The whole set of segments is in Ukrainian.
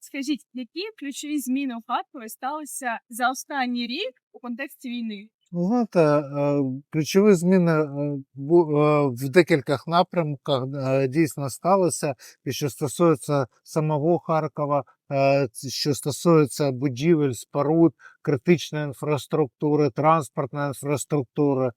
Скажіть, які ключові зміни у Харкові сталися за останній рік у контексті війни? Знаєте, е, ключові зміни е, е, в декількох напрямках дійсно сталися. І що стосується самого Харкова, що стосується будівель, споруд, критичної інфраструктури, транспортної інфраструктури.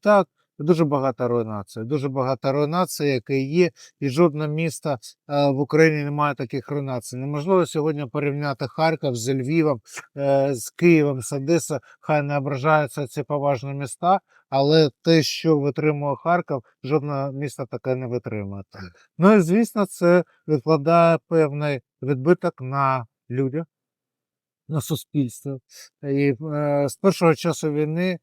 Так, дуже багато руйнацій. Дуже багато руйнацій, які є, і жодне місто е, в Україні не має таких руйнацій. Неможливо сьогодні порівняти Харків з Львівом, е, з Києвом, з Одесою. Хай не ображаються ці поважні міста, але те, що витримує Харків, жодне місто таке не витримує. Ну і звісно, це відкладає певний відбиток на людях, на суспільстві. І е, з першого часу війни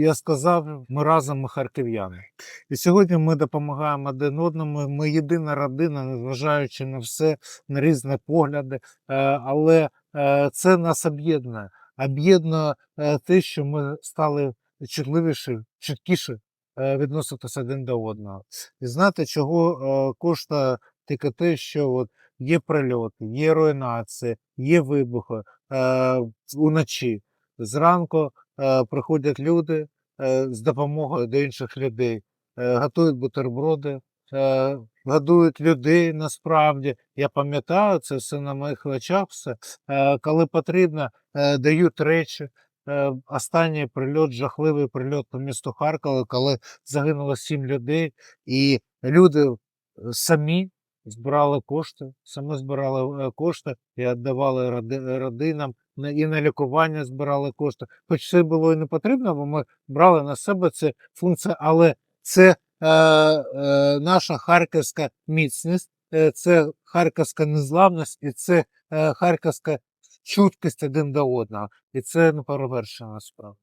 я сказав, ми разом ми харків'яни. І сьогодні ми допомагаємо один одному. Ми єдина родина, незважаючи на все, на різні погляди. Е, але е, це нас об'єднує. Об'єднує е, те, що ми стали чутливіші, чіткіше відноситися один до одного. І знаєте, чого коштує тільки те, що от є прильоти, є руйнації, є вибухи уночі. Зранку приходять люди е, з допомогою до інших людей, е, готують бутерброди, е, годують людей насправді. Я пам'ятаю це все на моїх очах. Все. Е, коли потрібно, е, дають речі. Е, Останній прильот, жахливий прильот по місту Харкова, коли загинуло сім людей, і люди е, самі збирали кошти, самі збирали е, кошти і віддавали родинам, на- і на лікування збирали кошти. Хоч це було і не потрібно, бо ми брали на себе цю функцію, але це е, е, наша харківська міцність, е, це харківська незламність і це е, харківська чуткість один до одного. І це не перевершена справа.